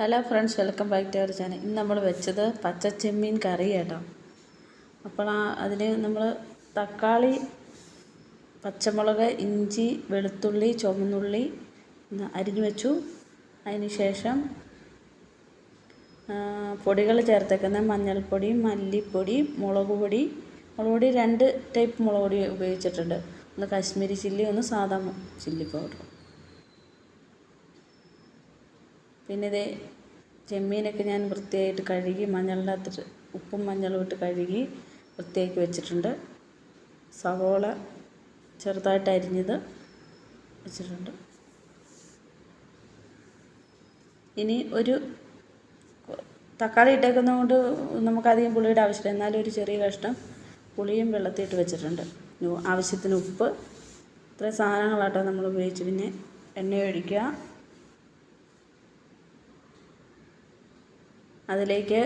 Hello friends welcome back to our channel ഇന്ന് നമ്മൾ വെച്ചത് പച്ച ചെമ്മീൻ കറി കേട്ടോ. അപ്പോൾ ആ അതിന് നമ്മൾ തക്കാളി പച്ചമുളക് ഇഞ്ചി വെളുത്തുള്ളി ചുവന്നുള്ളി അരിഞ്ഞു വെച്ചു. അതിന് ശേഷം പൊടികൾ ചേർത്തേക്കുന്ന മഞ്ഞൾപ്പൊടി മല്ലിപ്പൊടി മുളക് പൊടി. മുളക് പൊടി രണ്ട് ടൈപ്പ് മുളക് പൊടി ഉപയോഗിച്ചിട്ടുണ്ട്. ഒന്ന് കാശ്മീരി ചില്ലി ഒന്ന് സാധാ ചില്ലി പൗഡർ പിന്നെ ഇത് ചെമ്മീനൊക്കെ ഞാൻ വൃത്തിയായിട്ട് കഴുകി മഞ്ഞളിന്റെ അകത്തിട്ട് ഉപ്പും മഞ്ഞളും ഇട്ട് കഴുകി വൃത്തിയാക്കി വെച്ചിട്ടുണ്ട്. സവോള ചെറുതായിട്ട് അരിഞ്ഞത് വെച്ചിട്ടുണ്ട്. ഇനി ഒരു തക്കാളി ഇട്ടേക്കുന്നത് കൊണ്ട് നമുക്കധികം പുളിയുടെ ആവശ്യമില്ല. എന്നാലും ഒരു ചെറിയ കഷ്ണം പുളിയും വെള്ളത്തിയിട്ട് വെച്ചിട്ടുണ്ട്. ആവശ്യത്തിന് ഉപ്പ്. ഇത്രയും സാധനങ്ങളാട്ടോ നമ്മൾ ഉപയോഗിച്ച്. പിന്നെ എണ്ണ ഒഴിക്കുക. അതിലേക്ക്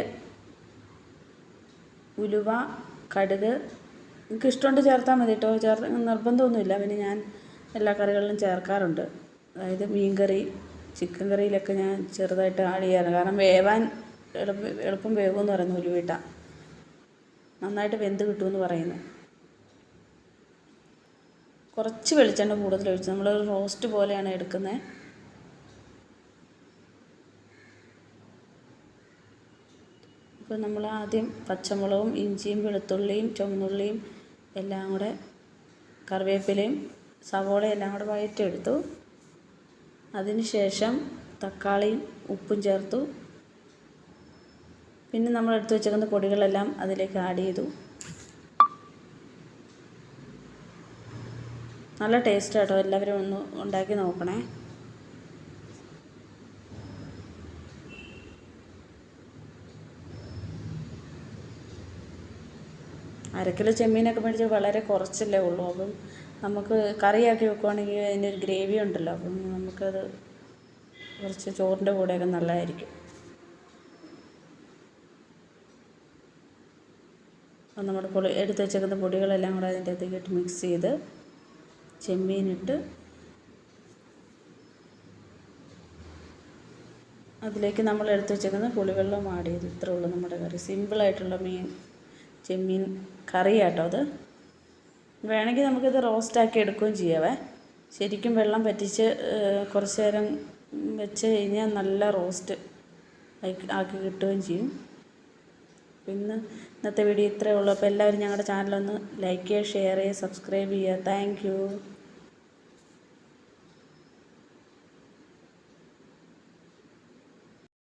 ഉലുവ കടുക്. നിങ്ങൾക്ക് ഇഷ്ടമുണ്ട് ചേർത്താൽ മതി കേട്ടോ ചേർ നിർബന്ധമൊന്നുമില്ല. പിന്നെ ഞാൻ എല്ലാ കറികളിലും ചേർക്കാറുണ്ട്. അതായത് മീൻ കറി ചിക്കൻ കറിയിലൊക്കെ ഞാൻ ചെറുതായിട്ട് ആഡ് ചെയ്യാറുണ്ട് കാരണം വേവാൻ എളുപ്പം എളുപ്പം വേവുമെന്ന് പറയുന്നു ഉലുവിട്ട നന്നായിട്ട് വെന്ത് കിട്ടുമെന്ന് പറയുന്നു. കുറച്ച് വെളിച്ചെണ്ണ കൂടുതൽ ഒഴിച്ച് നമ്മൾ റോസ്റ്റ് പോലെയാണ് എടുക്കുന്നത് അപ്പോൾ നമ്മൾ ആദ്യം പച്ചമുളകും ഇഞ്ചിയും വെളുത്തുള്ളിയും ചുവന്നുള്ളിയും എല്ലാം കൂടെ കറിവേപ്പിലയും സവോളയും എല്ലാം കൂടെ വഴറ്റിയെടുത്തു. അതിന് ശേഷം തക്കാളിയും ഉപ്പും ചേർത്തു. പിന്നെ നമ്മൾ എടുത്തു വെച്ചേക്കുന്ന പൊടികളെല്ലാം അതിലേക്ക് ആഡ് ചെയ്തു. നല്ല ടേസ്റ്റ് കേട്ടോ എല്ലാവരും ഒന്ന് ഉണ്ടാക്കി നോക്കണേ. അരക്കിലോ ചെമ്മീനൊക്കെ മേടിച്ചാൽ വളരെ കുറച്ചല്ലേ ഉള്ളൂ. അപ്പം നമുക്ക് കറിയാക്കി വെക്കുവാണെങ്കിൽ അതിന്റെ ഒരു ഗ്രേവി ഉണ്ടല്ലോ അപ്പം നമുക്കത് കുറച്ച് ചോറിന്റെ കൂടെയൊക്കെ നല്ലതായിരിക്കും. അപ്പം നമ്മുടെ പൊടി എടുത്ത് വെച്ചേക്കുന്ന പൊടികളെല്ലാം കൂടെ അതിന്റെ അകത്തേക്ക് മിക്സ് ചെയ്ത് ചെമ്മീനിട്ട് അതിലേക്ക് നമ്മൾ എടുത്ത് വെച്ചേക്കുന്ന പുളിവെള്ളം ആഡ് ചെയ്ത് ഇത്രേ ഉള്ളൂ നമ്മുടെ കറി. സിമ്പിളായിട്ടുള്ള മീൻ. ചെമ്മീൻ കറിയാട്ടോ അത്. വേണമെങ്കിൽ നമുക്കിത് റോസ്റ്റാക്കി എടുക്കുകയും ചെയ്യാവേ. ശരിക്കും വെള്ളം പറ്റിച്ച് കുറച്ച് നേരം വെച്ച് കഴിഞ്ഞാൽ നല്ല റോസ്റ്റ് ആക്കി കിട്ടുകയും ചെയ്യും. പിന്നെ ഇന്നത്തെ വീഡിയോ ഇത്രയേ ഉള്ളൂ. അപ്പോൾ എല്ലാവരും ഞങ്ങളുടെ ചാനലൊന്ന് ലൈക്ക് ചെയ്യുക ഷെയർ ചെയ്യുക സബ്സ്ക്രൈബ് ചെയ്യുക. താങ്ക്